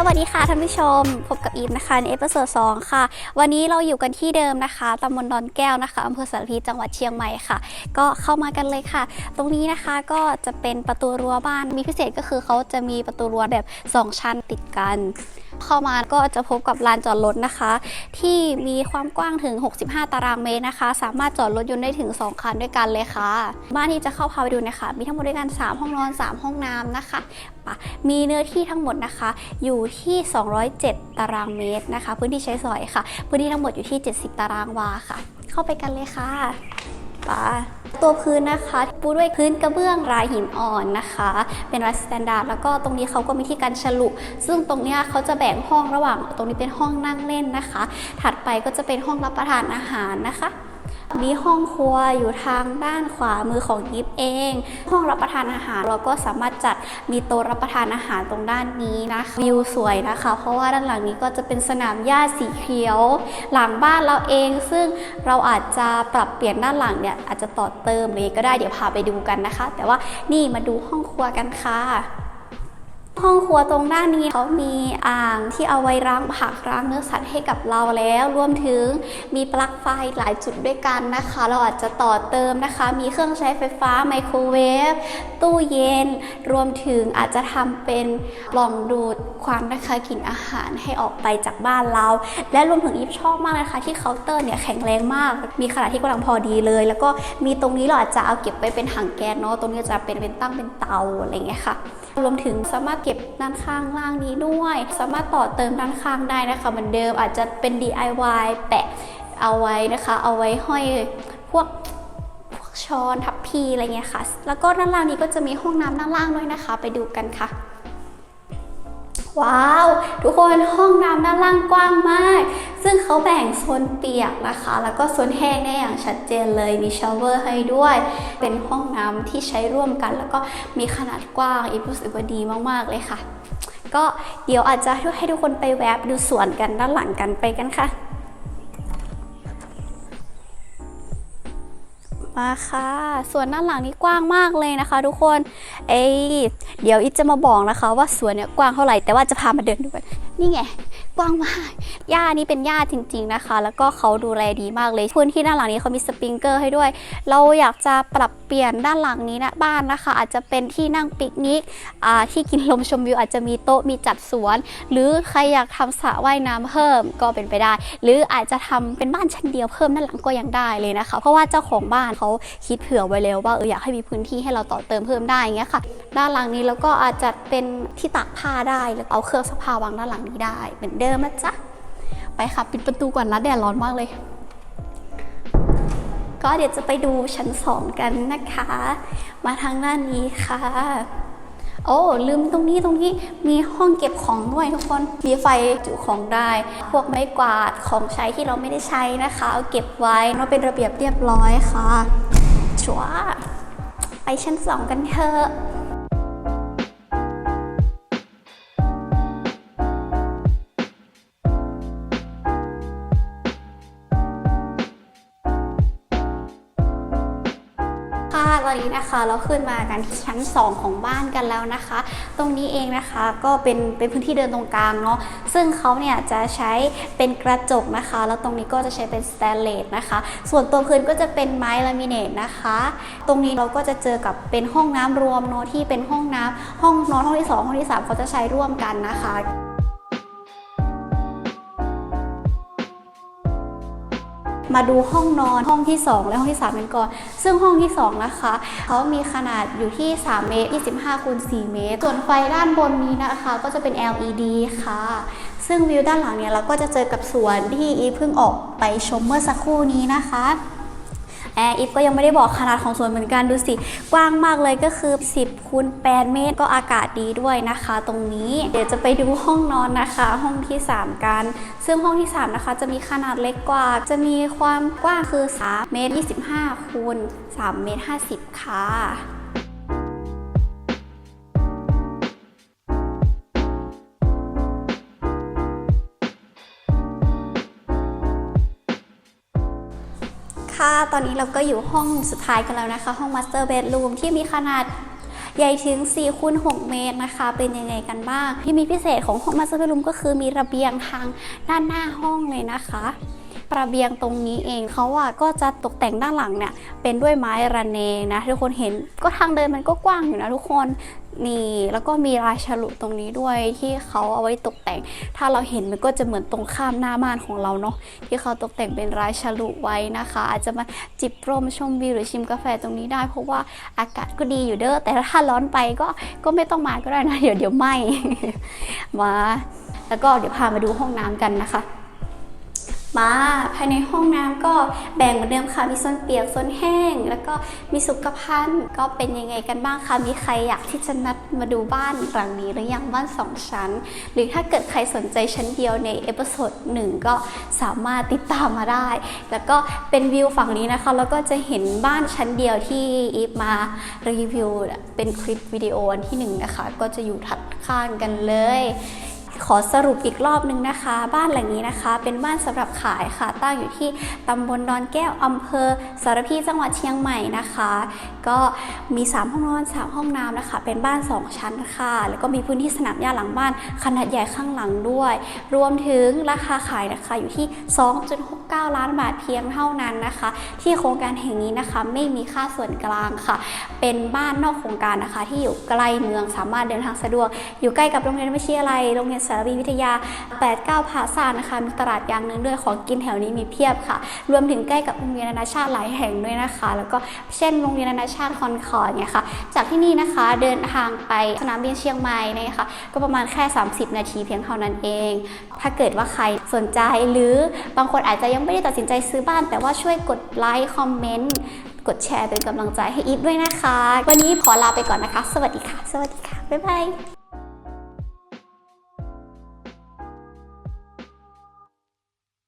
สวัสดีค่ะท่านผู้ชม พบกับอีฟนะคะในเอพิโซด2ค่ะ วันนี้เราอยู่กันที่เดิมนะคะตำบลดอนแก้วนะคะอำเภอสารพีจังหวัดเชียงใหม่ค่ะ ก็เข้ามากันเลยค่ะ ตรงนี้นะคะก็จะเป็นประตูรั้วบ้านมีพิเศษก็คือเขาจะมีประตูรั้วแบบ 2 ชั้นติดกัน เข้ามาก็จะพบกับลานจอดรถนะคะ ที่มีความกว้างถึง 65 ตารางเมตรนะคะ สามารถจอดรถยนต์ได้ถึง 2 คันด้วยกันเลยค่ะ บ้านที่จะเข้าพาไปดูนะคะ มีทั้งหมดด้วยกัน 3 ห้องนอน 3 ห้องน้ำนะคะปะมีเนื้อที่ทั้งหมดนะคะ อยู่ที่ 207 ตารางเมตรนะคะ พื้นที่ใช้สอยค่ะ พื้นที่ทั้งหมดอยู่ที่ 70 ตารางวาค่ะ เข้าไปกันเลยค่ะ ปะตัวพื้นนะคะปูด้วยพื้นกระเบื้องลายหินอ่อนนะคะ เป็นลายสแตนดาร์ดแล้วก็ตรงนี้เขาก็มีที่การฉลุซึ่งตรงนี้เขาจะแบ่งห้องระหว่างตรงนี้เป็นห้องนั่งเล่นนะคะ ถัดไปก็จะเป็นห้องรับประทานอาหารนะคะ มีห้องครัวอยู่ทางด้านขวามือของยิปเอง ห้องรับประทานอาหารเราก็สามารถจัดมีโต๊ะรับประทานอาหารตรงด้านนี้นะคะวิวสวยนะคะ เพราะว่าด้านหลังนี้ก็จะเป็นสนามหญ้าสีเขียว หลังบ้านเราเอง ซึ่งเราอาจจะปรับเปลี่ยนด้านหลังเนี่ยอาจจะต่อเติมเลยก็ได้เดี๋ยวพาไปดูกันนะคะ แต่ว่านี่มาดูห้องครัวกันค่ะ ห้องครัวตรงด้านนี้เขามีอ่างที่เอาไว้ล้างผักล้างเนื้อสัตว์ให้กับเราแล้ว รวมถึงมีปลั๊กไฟหลายจุดด้วยกันนะคะ เราอาจจะต่อเติมนะคะ มีเครื่องใช้ไฟฟ้าไมโครเวฟตู้เย็น รวมถึงอาจจะทำเป็นปล่องดูดควันนะคะกลิ่นอาหารให้ออกไปจากบ้านเรา และรวมถึงยิบชอบมากนะคะ ที่เคาน์เตอร์เนี่ยแข็งแรงมาก มีขนาดที่กำลังพอดีเลย แล้วก็มีตรงนี้เราอาจจะเอาเก็บไว้เป็นถังแก๊สเนาะตรงนี้จะเป็นเป็นตั้งเป็นเตาอะไรเงี้ยค่ะ รวมถึงสามารถเก็บด้านข้างล่างนี้ด้วย สามารถต่อเติมด้านข้างได้นะคะเหมือนเดิมอาจจะเป็น DIY แปะเอาไว้นะคะ เอาไว้ห้อยพวกพวกช้อนทัพพีอะไรเงี้ยค่ะ แล้วก็ด้านล่างนี้ก็จะมีห้องน้ำด้านล่างด้วยนะคะ ไปดูกันค่ะว้าว ทุกคนห้องน้ำด้านล่างกว้างมาก ซึ่ง เขาแบ่งโซนเปียกนะคะ แล้วก็โซนแห้งได้อย่างชัดเจนเลยมีชาวเวอร์ให้ด้วย เป็นห้องน้ำที่ใช้ร่วมกัน แล้วก็มีขนาดกว้างอีกรู้สึกว่าดีมาก ๆ เลยค่ะ ก็เดี๋ยวอาจจะให้ทุกคนไปแวบดูสวนกันด้านหลังกันไปกันค่ะ มาค่ะ ส่วนด้านหลังนี้กว้างมากเลยนะคะ ทุกคน เอ้ยเดี๋ยวอิทจะมาบอกนะคะ ว่าสวนเนี่ยกว้างเท่าไหร่ แต่ว่าจะพามาเดินดูกันนี่ไง กว้างมาก หญ้านี่เป็นหญ้าจริง ๆนะคะ แล้วก็เขาดูแลดีมากเลย พื้นที่ด้านหลังนี้เขามีสปริงเกอร์ให้ด้วย เราอยากจะปรับเปลี่ยนด้านหลังนี้นะบ้านนะคะ อาจจะเป็นที่นั่งปิกนิกอ่าที่กินลมชมวิวอาจจะมีโต๊ะมีจัดสวน หรือใครอยากทำสระว่ายน้ำเพิ่มก็เป็นไปได้ หรืออาจจะทำเป็นบ้านชั้นเดียวเพิ่มด้านหลังก็ยังได้เลยนะคะ เพราะว่าเจ้าของบ้านเขาคิดเผื่อไว้แล้วว่าเอออยากให้มีพื้นที่ให้เราต่อเติมเพิ่มได้อย่างเงี้ยค่ะ ด้านหลังนี้แล้วก็อาจจะเป็นที่ตากผ้าได้แล้วเอาเครื่องซักผ้าวางด้านหลังนี้ได้ เหมือนเดิมนะจ๊ะไปค่ะปิดประตูก่อนนะแดดร้อนมากเลย ก็เดี๋ยวจะไปดูชั้นสองกันนะคะ มาทางด้านนี้ค่ะ โอ้ลืมตรงนี้ตรงนี้มีห้องเก็บของด้วยทุกคนมีไฟจุของได้ พวกไม้กวาดของใช้ที่เราไม่ได้ใช้นะคะเอาเก็บไว้เราเป็นระเบียบเรียบร้อยค่ะชัวร์ไปชั้นสองกันเถอะ ตอนนี้นะคะเราขึ้นมากันที่ชั้น 2 ของบ้านกันแล้วนะคะ ตรงนี้เองนะคะก็เป็นเป็นพื้นที่เดินตรงกลางเนาะซึ่งเขาเนี่ยจะใช้เป็นกระจกนะคะ แล้วตรงนี้ก็จะใช้เป็นสแตนเลสนะคะ ส่วนตัวพื้นก็จะเป็นไม้ลามิเนตนะคะ ตรงนี้เราก็จะเจอกับเป็นห้องน้ำรวมเนาะที่เป็นห้องน้ำห้องนอนห้องที่ 2 ห้องที่ 3 เขาจะใช้ร่วมกันนะคะ มาดูห้องนอนห้องที่ 2 และห้องที่ 3 กันก่อน ซึ่งห้องที่ 2 นะคะเขามีขนาดอยู่ที่ 3 เมตร 25คูณ4เมตร ส่วนไฟด้านบนนี้นะคะ ก็จะเป็น LED ค่ะ ซึ่งวิวด้านหลังเนี่ยเราก็จะเจอกับสวนที่อีเพิ่งออกไปชมเมื่อสักครู่นี้นะคะ แอร์อิฟก็ยังไม่ได้บอกขนาดของสวนเหมือนกันดูสิ กว้างมากเลยก็คือ 10คูณ8เมตร ก็อากาศดีด้วยนะคะ ตรงนี้เดี๋ยวจะไปดูห้องนอนนะคะ ห้องที่ 3 กัน ซึ่งห้องที่ 3 นะคะ จะมีขนาดเล็กกว่า จะมีความกว้างคือ3เมตร25คูณ3เมตร50ค่ะ ค่ะ ตอนนี้เราก็อยู่ห้องสุดท้ายกันแล้วนะคะ ห้อง Master Bedroom ที่มีขนาดใหญ่ถึง4คูณ6เมตรนะคะ เป็นยังไงกันบ้าง ที่มีพิเศษของห้องมาสเตอร์รูมก็คือมีระเบียงทางด้านหน้าห้องเลยนะคะระเบียงตรงนี้เองเขาอะก็จะตกแต่งด้านหลังเนี่ยเป็นด้วยไม้ระเนงนะ ทุกคนเห็นก็ทางเดินมันก็กว้างอยู่นะทุกคน นี่ แล้วก็มีลายฉลุตรงนี้ด้วยที่เขาเอาไว้ตกแต่ง ถ้าเราเห็นมันก็จะเหมือนตรงข้ามหน้าบ้านของเราเนาะที่เขาตกแต่งเป็นลายฉลุไว้นะคะ อาจจะมาจิบร่มชมวิวหรือชิมกาแฟตรงนี้ได้เพราะว่าอากาศก็ดีอยู่เด้อแต่ถ้าร้อนไปก็ก็ไม่ต้องมาก็ได้นะเดี๋ยวเดี๋ยวไหมมา แล้วก็เดี๋ยวพามาดูห้องน้ำกันนะคะ มาภายในห้องน้ำก็แบ่งเหมือนเดิมค่ะ มีโซนเปียกโซนแห้ง แล้วก็มีสุขภัณฑ์ก็เป็นยังไงกันบ้างคะ มีใครอยากที่จะนัดมาดูบ้านหลังนี้หรือยังบ้านสองชั้น หรือถ้าเกิดใครสนใจชั้นเดียวในเอพิโซดหนึ่งก็สามารถติดตามมาได้ แล้วก็เป็นวิวฝั่งนี้นะคะ แล้วก็จะเห็นบ้านชั้นเดียวที่อีฟมารีวิวเป็นคลิปวิดีโออันที่หนึ่งนะคะ ก็จะอยู่ถัดข้างกันเลย ขอสรุปอีกรอบนึงนะคะ บ้านหลังนี้นะคะ เป็นบ้านสำหรับขายค่ะตั้งอยู่ที่ตำบลดอนแก้วอำเภอสารพีจังหวัดเชียงใหม่นะคะ ก็มี 3 ห้องนอน 3 ห้องน้ำนะคะ เป็นบ้าน 2 ชั้นค่ะ แล้วก็มีพื้นที่สนามหญ้าหลังบ้านขนาดใหญ่ข้างหลังด้วย รวมถึงราคาขายนะคะอยู่ที่ 2.69 ล้านบาทเพียงเท่านั้นนะคะ ที่โครงการแห่งนี้นะคะไม่มีค่าส่วนกลางค่ะ เป็นบ้านนอกโครงการนะคะ ที่อยู่ใกล้เมืองสามารถเดินทางสะดวก อยู่ใกล้กับโรงเรียนวิทยาลัยโรงเรียนสารวีวิทยา 89พาซานะคะ มีตลาดยางเนื้อด้วยของกินแถวนี้มีเพียบค่ะ รวมถึงใกล้กับโรงเรียนนานาชาติหลายแห่งด้วยนะคะ แล้วก็เช่นโรงเรียนนานาชาติคอนคอร์ดเนี่ยค่ะ จากที่นี่นะคะเดินทางไปสนามบินเชียงใหม่เนี่ยค่ะก็ประมาณแค่ 30 นาทีเพียงเท่านั้นเอง ถ้าเกิดว่าใครสนใจหรือบางคนอาจจะยังไม่ได้ตัดสินใจซื้อบ้าน แต่ว่าช่วยกดไลค์คอมเมนต์กดแชร์เป็นกำลังใจให้อีฟด้วยนะคะ วันนี้ขอลาไปก่อนนะคะ สวัสดีค่ะ สวัสดีค่ะ บ๊ายบาย